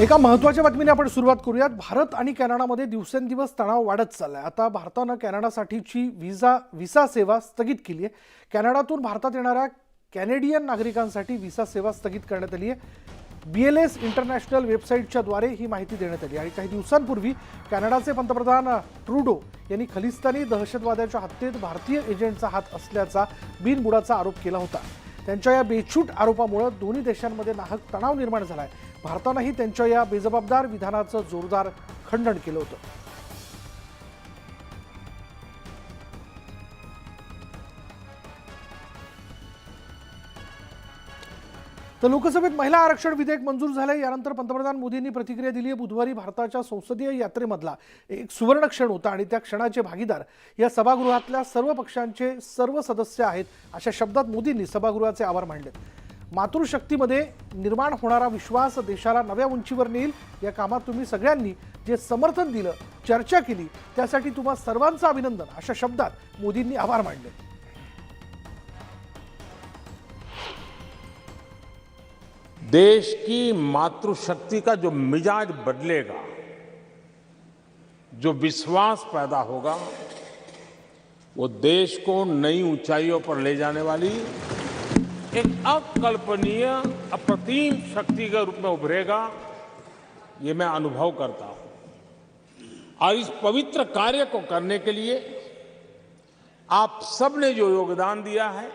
एका महत्त्वाच्या बातमीने आपण सुरुवात करूयात. भारत आणि कॅनडामध्ये दिवसेंदिवस तणाव वाढत चाललाय. आता भारतानं कॅनडासाठीची व्हिसा व्हिसा सेवा स्थगित केली आहे. कॅनडातून भारतात येणाऱ्या कॅनेडियन नागरिकांसाठी व्हिसा सेवा स्थगित करण्यात आली आहे. बी एल एस इंटरनॅशनल वेबसाईटच्या द्वारे ही माहिती देण्यात आली आणि काही दिवसांपूर्वी कॅनडाचे पंतप्रधान ट्रुडो यांनी खलिस्तानी दहशतवाद्याच्या हत्येत भारतीय एजंटचा हात असल्याचा बिनबुडाचा आरोप केला होता. त्यांच्या या बेछूट आरोपामुळे दोन्ही देशांमध्ये नाहक तणाव निर्माण झालाय. भारतानंही त्यांच्या या बेजबाबदार विधानाचं जोरदार खंडन केलं होतं. तर लोकसभेत महिला आरक्षण विधेयक मंजूर झालंय. यानंतर पंतप्रधान मोदींनी प्रतिक्रिया दिली आहे. बुधवारी भारताच्या संसदीय यात्रेमधला एक सुवर्ण क्षण होता आणि त्या क्षणाचे भागीदार या सभागृहातल्या सर्व पक्षांचे सर्व सदस्य आहेत अशा शब्दात मोदींनी सभागृहाचे आभार मानले मातृशक्तीमध्ये निर्माण होणारा विश्वास देशाला नव्या उंचीवर नेईल. या कामात तुम्ही सगळ्यांनी जे समर्थन दिलं चर्चा केली त्यासाठी तुम्हा सर्वांचं अभिनंदन. अशा शब्दात मोदींनी आभार मानले. देश की मातृशक्ति का जो मिजाज बदलेगा जो विश्वास पैदा होगा वो देश को नई ऊंचाइयों पर ले जाने वाली एक अकल्पनीय, अप्रतिम शक्ति के रूप में उभरेगा, ये मैं अनुभव करता हूँ। और इस पवित्र कार्य को करने के लिए आप सबने जो योगदान दिया है,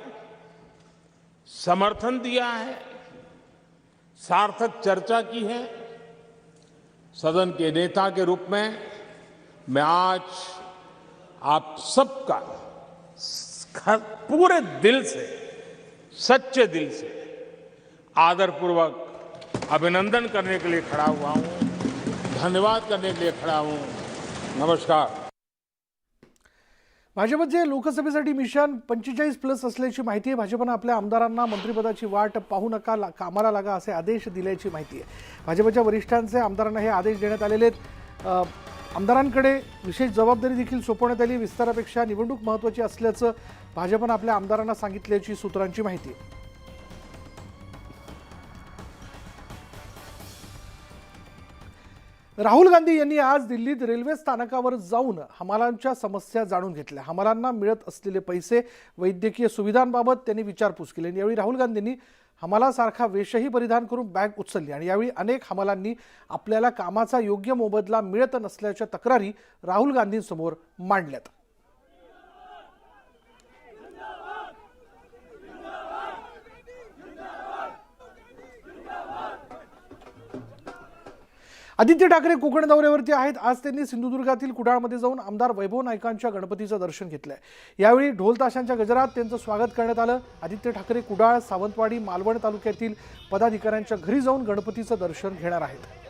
समर्थन दिया है, सार्थक चर्चा की है, सदन के नेता के रूप में मैं आज आप सबका पूरे दिल से सच्चे दिल से। आदरपूर्वक अभिनंदन करने के लिए खड़ा हुआ हूं। धन्यवाद करने के लिए खड़ा हूं। नमस्कार। भाजपचे लोकसभेसाठी मिशन पंचेचाळीस प्लस असल्याची माहिती आहे. भाजपनं आपल्या आमदारांना मंत्रिपदाची वाट पाहू नका ला- कामाला लागा असे आदेश दिल्याची माहिती आहे. भाजपच्या वरिष्ठांचे आमदारांना हे आदेश देण्यात आलेले आहेत. आमदारांकडे विशेष जबाबदारी देखील सोपवण्यात आली विस्तारापेक्षा निवडणूक महत्त्वाची असल्याचं भाजपनं आपल्या आमदारांना सांगितल्याची सूत्रांची माहिती. राहुल गांधी यांनी आज दिल्लीत रेल्वे स्थानकावर जाऊन हमालांच्या समस्या जाणून घेतल्या. हमालांना मिळत असलेले पैसे वैद्यकीय सुविधांबाबत त्यांनी विचारपूस केली आणि यावेळी राहुल गांधींनी हमालासारखा वेशही परिधान करून बॅग उचलली आणि यावेळी अनेक हमालांनी आपल्याला कामाचा योग्य मोबदला मिळत नसल्याच्या तक्रारी राहुल गांधींसमोर मांडल्यात. आदित्य ठाकरे कोकण दौऱ्यावरती आहेत. आज त्यांनी सिंधुदुर्गातील कुडाळमध्ये जाऊन आमदार वैभव नायकांच्या गणपतीचं दर्शन घेतलंय. यावेळी ढोल ताशांच्या गजरात त्यांचं स्वागत करण्यात आलं. आदित्य ठाकरे कुडाळ सावंतवाडी मालवण तालुक्यातील पदाधिकाऱ्यांच्या घरी जाऊन गणपतीचं दर्शन घेणार आहेत.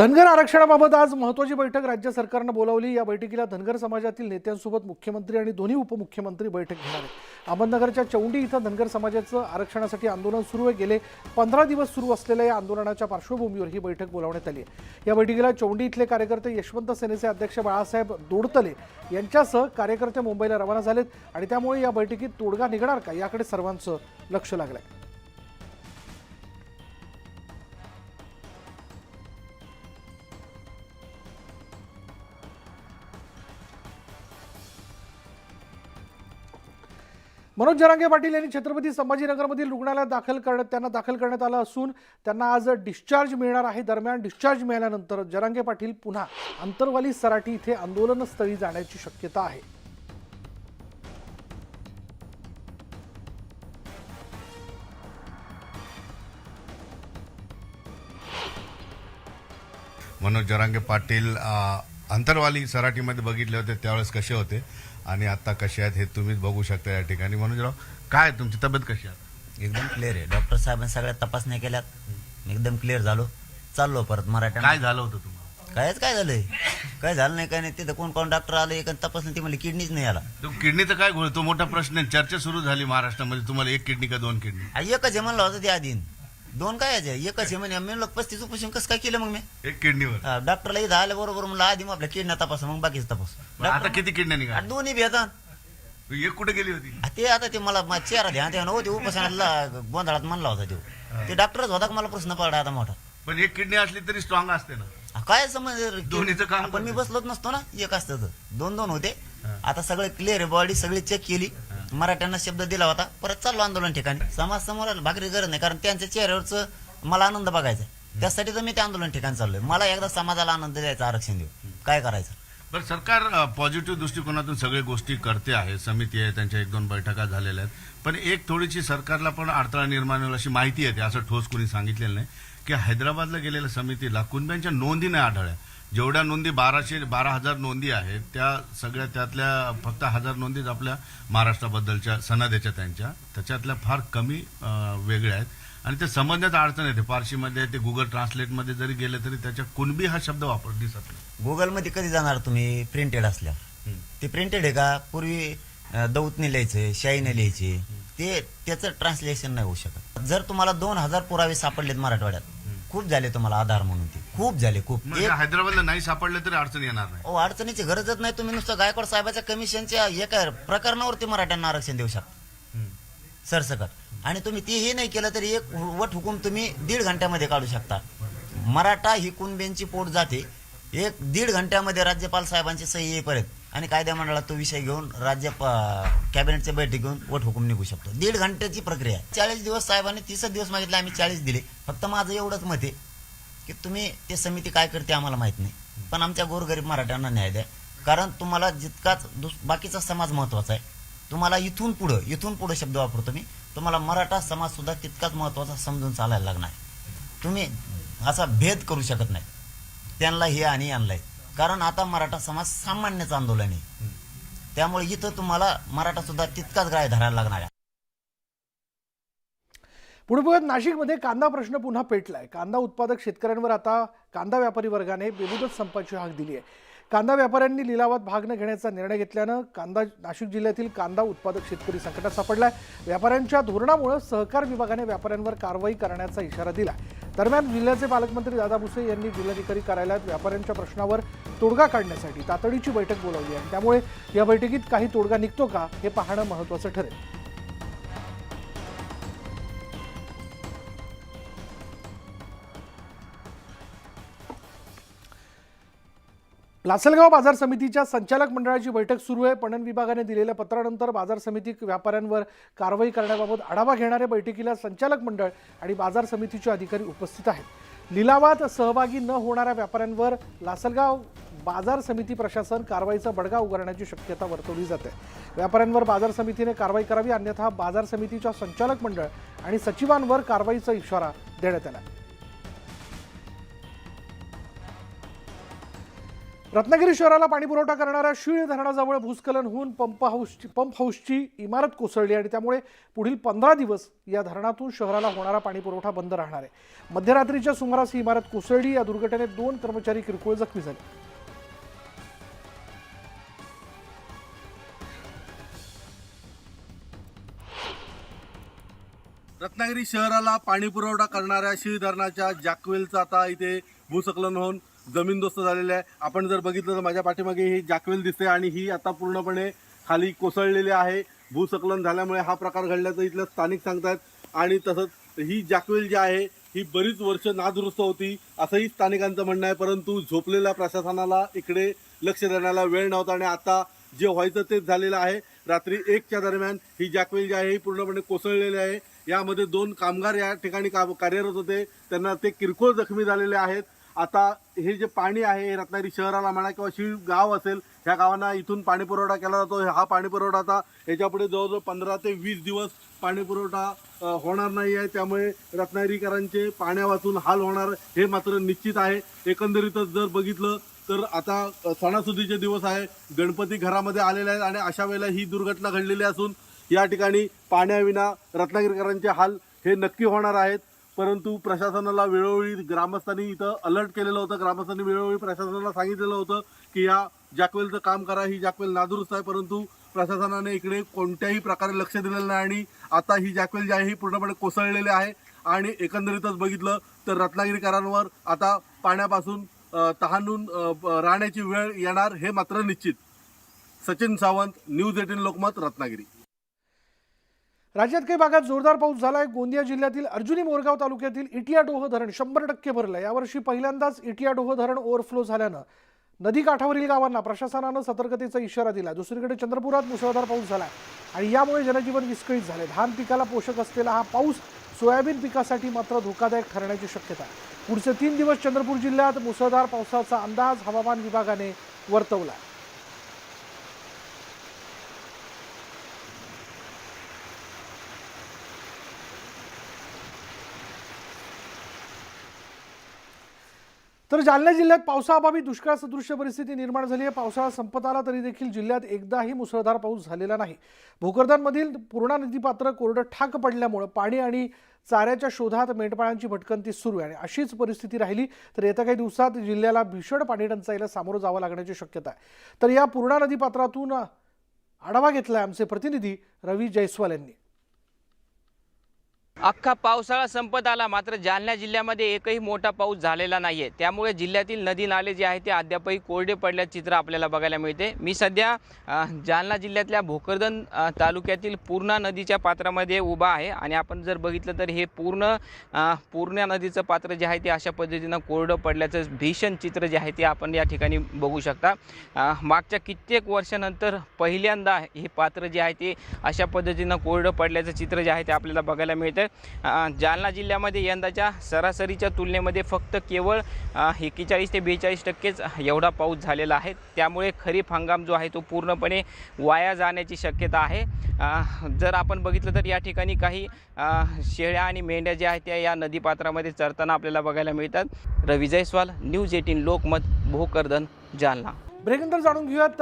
धनगर आरक्षणाबाबत आज महत्वाची बैठक राज्य सरकारनं बोलावली. या बैठकीला धनगर समाजातील नेत्यांसोबत मुख्यमंत्री आणि दोन्ही उपमुख्यमंत्री बैठक घेणार आहेत. अहमदनगरच्या चौंडी इथं धनगर समाजाचं आरक्षणासाठी आंदोलन सुरू आहे. गेले पंधरा दिवस सुरू असलेल्या या आंदोलनाच्या पार्श्वभूमीवर ही बैठक बोलावण्यात आली आहे. या बैठकीला चौंडी इथले कार्यकर्ते यशवंत सेनेचे अध्यक्ष बाळासाहेब दोडतले यांच्यासह कार्यकर्ते मुंबईला रवाना झालेत आणि त्यामुळे या बैठकीत तोडगा निघणार का याकडे सर्वांचं लक्ष लागलं आहे मनोज जरांगे पाटील यांनी छत्रपती संभाजीनगरमधील रुग्णालयात दाखल करण्यात त्यांना दाखल करण्यात आलं असून त्यांना आज डिस्चार्ज मिळणार आहे. दरम्यान डिस्चार्ज मिळाल्यानंतर जरांगे पाटील पुन्हा अंतरवाली सराटी इथे आंदोलनस्थळी जाण्याची शक्यता आहे. मनोज जरांगे पाटील अंतरवाली सराटीमध्ये बघितले होते त्यावेळेस कसे होते? आणि आता कसे आहेत हे तुम्हीच बघू शकता या ठिकाणी. मनोजराव काय तुमची तब्येत कशी आहे? एकदम क्लिअर आहे. डॉक्टर साहेबांनी सगळ्या तपासण्या केल्यात. एकदम क्लिअर झालो. चाललो परत मराठा काय झालं होतं तुम्हाला? कायच काय झालंय? काय झालं नाही काय नाही. तिथं कोण कोण डॉक्टर आले एक तपासलं ते म्हणले किडनीच नाही आला. तो किडनीचा काय घोळ तो मोठा प्रश्न आहे. चर्चा सुरू झाली महाराष्ट्रामध्ये. तुम्हाला एक किडनी का दोन किडनी एकच आहे म्हणलं होतं ते आधी. दोन काय यायचे एकच आहे म्हणे. मी म्हणलं पस्तीस उपोषण कसं काय केलं मग मी? एक किडनीवर हा, डॉक्टरला इथं आल्या बरोबर म्हणलं आधी मग आपल्या किडण्या तपासा मग बाकीच तपास. आता किती किडन्या आ, निघाल्या दोन्ही भेटान एक कुठे गेली होती? ते आता ते मला मा- चेहरा ध्यान ते हो ते उपोषणाला गोंधळात म्हणला होता तो. ते डॉक्टरच होता का मला प्रश्न पडला आता मोठा? पण एक किडनी असली तरी स्ट्रॉंग असते ना. काय समज दोन्हीचं काम पण मी. बसलोच नसतो ना एक असतं तर. दोन दोन होते. आता सगळे क्लिअर आहे बॉडी सगळी चेक केली. मराठ्यांना शब्द दिला होता परत चाललो आंदोलन ठिकाणी. समाज समोर भाकरी गरज नाही कारण त्यांच्या चेहऱ्यावरच मला आनंद बघायचा आहे. त्यासाठी तर मी त्या आंदोलन ठिकाणी चाललोय. मला एकदा समाजाला आनंद द्यायचा आरक्षण देऊ काय करायचं? बरं सरकार पॉझिटिव्ह दृष्टिकोनातून सगळ्या गोष्टी करते आहे समिती आहे त्यांच्या एक दोन बैठका झालेल्या आहेत. पण एक थोडीशी सरकारला पण अडथळा निर्माण होईल अशी माहिती येते असं ठोस कोणी सांगितलेलं नाही की हैदराबादला गेलेल्या समितीला कुणब्यांच्या नोंदी नाही आढळल्या. जेवढ्या नोंदी बाराशे बारा हजार नोंदी आहेत त्या सगळ्या त्यातल्या फक्त हजार नोंदीच आपल्या महाराष्ट्राबद्दलच्या सनदेच्या त्यांच्या. त्याच्यातल्या फार कमी वेगळ्या आहेत. आणि ते समजण्यात अडचण येते. फारशीमध्ये ते गुगल ट्रान्सलेटमध्ये जरी गेले तरी त्याच्या कुणबी हा शब्द वापर दिसत नाही. गुगलमध्ये कधी जाणार तुम्ही? प्रिंटेड असल्यावर ते प्रिंटेड आहे का? पूर्वी दौतने लिहायचे शाईने लिहायचे. ते त्याचं ट्रान्सलेशन नाही होऊ शकत. जर तुम्हाला दोन हजार पुरावे सापडलेत मराठवाड्यात खूप झाले तुम्हाला आधार म्हणून ते. खूप झाले खूप. म्हणजे एक हैदराबादला नाही सापडले तरी अडचण येणार नाही. अहो, अडचणीची गरजच नाही. तुम्ही नुसतं गायकवाड साहेबाच्या कमिशनच्या एका प्रकरणावरती मराठ्यांना आरक्षण देऊ शकता. सरसकट. आणि तुम्ही तेही नाही केलं तरी एक वट हुकूम तुम्ही दीड घंट्यामध्ये काढू शकता. मराठा ही कुणबेंची पोट जाते. एक दीड घंट्यामध्ये राज्यपाल साहेबांची सही येईपर्यंत आणि कायदा मंडळात तो विषय घेऊन राज्य कॅबिनेटचे बैठक घेऊन वट हुकूम निघू शकतो. दीड घंट्याची प्रक्रिया आहे. चाळीस दिवस साहेबांनी तीसच दिवस मागितले आम्ही चाळीस दिले. फक्त माझं एवढंच मत आहे. की तुम्ही ते समिती काय करते आम्हाला माहीत नाही. पण आमच्या गोरगरीब मराठ्यांना न्याय द्या. कारण तुम्हाला जितकाच दुस बाकीचा समाज महत्त्वाचा आहे. तुम्हाला इथून पुढं इथून पुढं शब्द वापरतो मी. तुम्हाला मराठा समाज सुद्धा तितकाच महत्त्वाचा समजून चालायला लागणार. आहे. तुम्ही असा भेद करू शकत नाही. त्यांना हे आणि आणलंय कारण आता मराठा समाज सामान्यच आंदोलन आहे. त्यामुळे इथं तुम्हाला मराठा सुद्धा तितकाच ग्राह्य धरायला लागणार आहे. पुढे बघत नाशिकमध्ये कांदा प्रश्न पुन्हा पेटलाय. कांदा उत्पादक शेतकऱ्यांवर आता कांदा व्यापारी वर्गाने बेमुदत संपाची हाक दिली आहे. कांदा व्यापाऱ्यांनी लिलावात भाग न घेण्याचा निर्णय घेतल्यानं कांदा नाशिक जिल्ह्यातील कांदा उत्पादक शेतकरी संकटात सापडलाय. व्यापाऱ्यांच्या धोरणामुळे सहकार विभागाने व्यापाऱ्यांवर कारवाई करण्याचा इशारा दिला दरम्यान जिल्ह्याचे पालकमंत्री दादा भुसे यांनी जिल्हाधिकारी कार्यालयात व्यापाऱ्यांच्या प्रश्नावर तोडगा काढण्यासाठी तातडीची बैठक बोलावली आहे. त्यामुळे या बैठकीत काही तोडगा निघतो का हे पाहणं महत्त्वाचं ठरेल. लासलगाव बाजार समितीच्या संचालक मंडळाची बैठक सुरू आहे. पणन विभागाने दिलेल्या पत्रानंतर बाजार समिती व्यापाऱ्यांवर कारवाई करण्याबाबत आढावा घेणाऱ्या बैठकीला संचालक मंडळ आणि बाजार समितीचे अधिकारी उपस्थित आहेत. लिलावात सहभागी न होणाऱ्या व्यापाऱ्यांवर लासलगाव बाजार समिती प्रशासन कारवाईचा बडगा उगारण्याची शक्यता वर्तवली जाते. व्यापाऱ्यांवर बाजार समितीने कारवाई करावी अन्यथा बाजार समितीच्या संचालक मंडळ आणि सचिवांवर कारवाईचा इशारा देण्यात आला. रत्नागिरी शहराला पाणीपुरवठा करणाऱ्या शीळ धरणाजवळ भूस्खलन होऊन पंप हाऊसची पंप हाऊसची इमारत कोसळली आणि त्यामुळे पुढील पंधरा दिवस या धरणातून शहराला होणारा पाणीपुरवठा बंद राहणार आहे. मध्यरात्रीच्या सुमारास ही इमारत कोसळली. या दुर्घटनेत दोन कर्मचारी किरकोळ जखमी झाले. रत्नागिरी शहराला पाणी पुरवठा करणाऱ्या शीळ धरणाच्या जॅकवेलचा आता इथे भूस्खलन होऊन जमीनदोस्त झालेलं आहे. आपण जर बघितलं तर माझ्या पाठीमागे ही जॅकवेल दिसते आणि ही आता पूर्णपणे खाली कोसळलेली आहे. भूसकलन झाल्यामुळे हा प्रकार घडल्याचं इथलं स्थानिक सांगतात आणि तसंच ही जॅकवेल जी आहे ही बरीच वर्ष नादुरुस्त होती असंही स्थानिकांचं म्हणणं आहे. परंतु झोपलेल्या प्रशासनाला इकडे लक्ष देण्याला वेळ नव्हता आणि आता जे व्हायचं तेच झालेलं आहे. रात्री एकच्या दरम्यान ही जॅकवेल जी आहे ही पूर्णपणे कोसळलेली आहे. यामध्ये दोन कामगार या ठिकाणी का कार्यरत होते. त्यांना ते किरकोळ जखमी झालेले आहेत. आता हे जे पाणी आहे हे रत्नागिरी शहराला म्हणा किंवा शिव गाव असेल ह्या गावांना इथून पाणी पुरवठा केला जातो. हा पाणीपुरवठा आता याच्यापुढे जवळजवळ पंधरा ते वीस दिवस पाणीपुरवठा होणार नाही आहे. त्यामुळे रत्नागिरीकरांचे पाण्या वाचून हाल होणार हे मात्र निश्चित आहे. एकंदरीतच जर बघितलं तर आता सणासुदीचे दिवस आहे. गणपती घरामध्ये आलेले आहेत आणि अशा वेळेला ही दुर्घटना घडलेली असून या ठिकाणी पाण्याविना रत्नागिरीकरांचे हाल हे नक्की होणार आहेत. परंतु प्रशासनाला वेळोवेळी ग्रामस्थांनी इथं अलर्ट केलेलं होतं. ग्रामस्थांनी वेळोवेळी प्रशासनाला सांगितलेलं होतं की या जॅकवेलचं काम करा ही जॅकवेल नादुरुस्त आहे परंतु प्रशासनाने इकडे कोणत्याही प्रकारे लक्ष दिलेलं नाही आणि आता ही जॅकवेल जी आहे ही पूर्णपणे कोसळलेली आहे आणि एकंदरीतच बघितलं तर रत्नागिरीकरांवर आता पाण्यापासून तहानून राहण्याची वेळ येणार हे मात्र निश्चित. Sachin Sawant news eighteen Lokmat Ratnagiri. राज्यात काही भागात जोरदार पाऊस झाला आहे गोंदिया जिल्ह्यातील अर्जुनी मोरगाव तालुक्यातील इटियाडोह धरण शंभर टक्के भरलं आहे यावर्षी पहिल्यांदाच इटियाडोह धरण ओव्हरफ्लो झाल्यानं नदी काठावरील गावांना प्रशासनानं सतर्कतेचा इशारा दिला दुसरीकडे चंद्रपुरात मुसळधार पाऊस झाला आणि यामुळे जनजीवन विस्कळीत झाले धान पिकाला पोषक असलेला हा पाऊस सोयाबीन पिकासाठी मात्र धोकादायक ठरण्याची शक्यता आहे. पुढचे तीन दिवस चंद्रपूर जिल्ह्यात मुसळधार पावसाचा अंदाज हवामान विभागाने वर्तवला आहे तर जालना जिल्ह्यात पावसाअभावी दुष्काळ सदृश्य परिस्थिती निर्माण झाली आहे. पावसाळा संपत आला तरी देखील जिल्ह्यात एकदाही मुसळधार पाऊस झालेला नाही. भोकरदांमधील पूर्णा नदीपात्र कोरडं ठाक पडल्यामुळं पाणी आणि चाऱ्याच्या शोधात मेंढपाळांची भटकंती सुरू आहे आणि अशीच परिस्थिती राहिली तर येत्या काही दिवसात जिल्ह्याला भीषण पाणी टंचाईला सामोरं जावं लागण्याची शक्यता आहे. तर या पूर्णा नदीपात्रातून आढावा घेतलाय आमचे प्रतिनिधी रवी जयस्वाल यांनी. अख्खा पावसाळा संपत आला मात्र जालना जिल्ह्यामध्ये एकही मोठा पाऊस झालेला नाही आहे त्यामुळे जिल्ह्यातील नदी नाले जे आहे ते अद्यापही कोरडे पडल्याचे चित्र आपल्याला बघायला मिळते. मी सध्या जालना जिल्ह्यातल्या भोकरदन तालुक्यातील पूर्णा नदीच्या पात्रामध्ये उभा आहे आणि आपण जर बघितलं तर हे पूर्ण पूर्णा नदीचं पात्र जे आहे ते अशा पद्धतीनं कोरडं पडल्याचं भीषण चित्र जे आहे ते आपण या ठिकाणी बघू शकता. मागच्या कित्येक वर्षानंतर पहिल्यांदा हे पात्र जे आहे ते अशा पद्धतीनं कोरडं पडल्याचं चित्र जे आहे ते आपल्याला बघायला मिळतं. जालना जिल्ह्यामध्ये यंदाच्या सरासरीच्या तुलनेमध्ये फक्त केवळ एक्केचाळीस ते बेचाळीस टक्केच एवढा पाऊस झालेला आहे. त्यामुळे खरीप हंगाम जो आहे तो पूर्णपणे वाया जाण्याची शक्यता आहे. जर आपण बघितलं तर या ठिकाणी काही शेळ्या आणि मेंढ्या ज्या आहेत त्या या नदीपात्रामध्ये चरताना आपल्याला बघायला मिळतात. Ravi Jaiswal news eighteen Lokmat Bhokardan Jalna. ब्रेकनंतर जाणून घेऊयात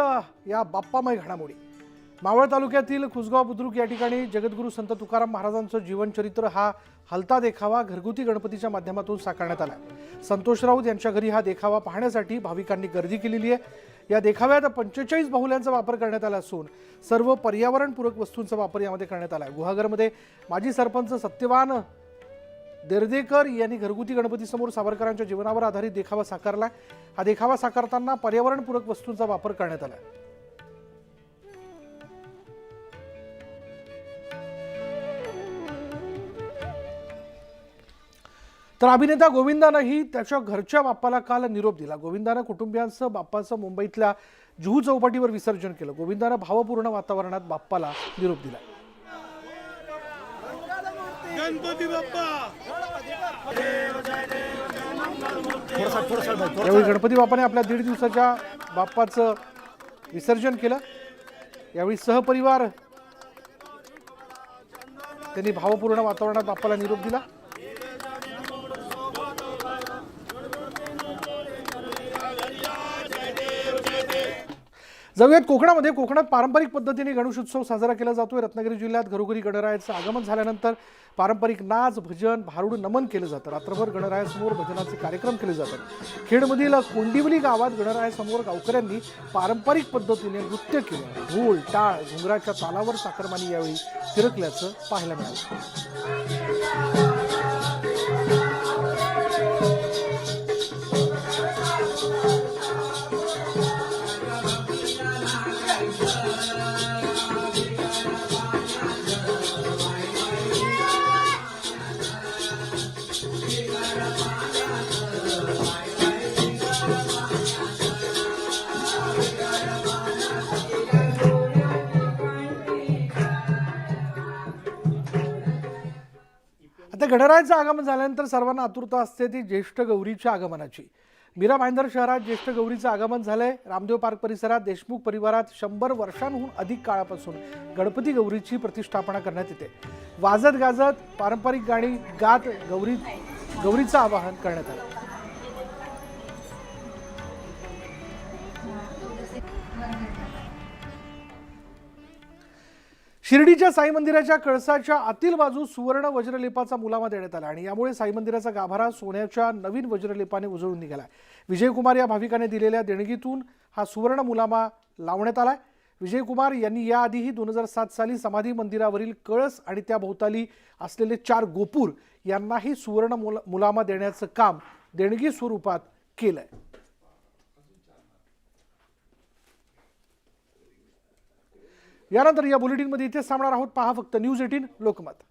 या बाप्पामय घडामोडी. मावळ तालुक्यातील खुसगाव बुद्रुक या ठिकाणी जगद्गुरू संत तुकाराम महाराजांचं जीवनचरित्र हा हलता देखावा घरगुती गणपतीच्या माध्यमातून साकारण्यात आला संतोष राऊत यांच्या घरी हा देखावा पाहण्यासाठी भाविकांनी गर्दी केलेली आहे. या देखाव्यात पंचेचाळीस बाहुल्यांचा वापर करण्यात आला असून सर्व पर्यावरणपूरक वस्तूंचा वापर यामध्ये करण्यात आला आहे. गुहागरमध्ये माजी सरपंच सत्यवान देर्देकर यांनी घरगुती गणपतीसमोर सावरकरांच्या जीवनावर आधारित देखावा साकारला हा देखावा साकारताना पर्यावरणपूरक वस्तूंचा वापर करण्यात आला तर अभिनेता गोविंदानंही त्याच्या घरच्या बाप्पाला काल निरोप दिला. गोविंदानं कुटुंबियांसह बाप्पाचं मुंबईतल्या जुहू चौपाटीवर विसर्जन केलं. गोविंदानं भावपूर्ण वातावरणात बाप्पाला निरोप दिला. यावेळी गणपती बाप्पाने आपल्या दीड दिवसाच्या बाप्पाचं विसर्जन केलं. यावेळी सहपरिवार त्यांनी भावपूर्ण वातावरणात बाप्पाला निरोप दिला. जाऊयात कोकणामध्ये. कोकणात पारंपरिक पद्धतीने गणेशोत्सव साजरा केला जातोय. रत्नागिरी जिल्ह्यात घरोघरी गणरायाचं आगमन झाल्यानंतर पारंपरिक नाच भजन भारुड नमन केलं जातं. रात्रभर गणरायासमोर भजनाचे कार्यक्रम केले जातात. खेडमधील कोंडिवली गावात गणरायासमोर गावकऱ्यांनी पारंपरिक पद्धतीने नृत्य केलं. ढोल टाळ घुंगराच्या तालावर साखरमानी यावेळी फिरकल्याचं पाहायला मिळालं. गणरायाचं आगमन झाल्यानंतर सर्वांना आतुरता असते ती ज्येष्ठ गौरीच्या आगमनाची. मीरा भाईंदर शहरात ज्येष्ठ गौरीचं आगमन झालंय. रामदेव पार्क परिसरात देशमुख परिवारात शंभर वर्षांहून अधिक काळापासून गणपती गौरीची प्रतिष्ठापना करण्यात येते. वाजत गाजत पारंपरिक गाणी गात गौरी गौरीचं आवाहन करण्यात आलं. शिर्डीच्या साई मंदिराच्या कळसाच्या आतील बाजू सुवर्ण वज्रलेपाचा मुलामा देण्यात आला आणि यामुळे साई मंदिराचा गाभारा सोन्याच्या नवीन वज्रलेपाने उजळून निघाला विजयकुमार या भाविकाने दिलेल्या देणगीतून हा सुवर्ण मुलामा लावण्यात आला विजयकुमार यांनी याआधीही दोन हजार सात साली समाधी मंदिरावरील कळस आणि त्या भोवताली असलेले चार गोपूर यांनाही सुवर्ण मुला मुलामा देण्याचं काम देणगी स्वरूपात केलंय. यानंतर या बुलेटिनमध्ये इथेच थांबणार आहोत. पहा फक्त न्यूज एटीन लोकमत.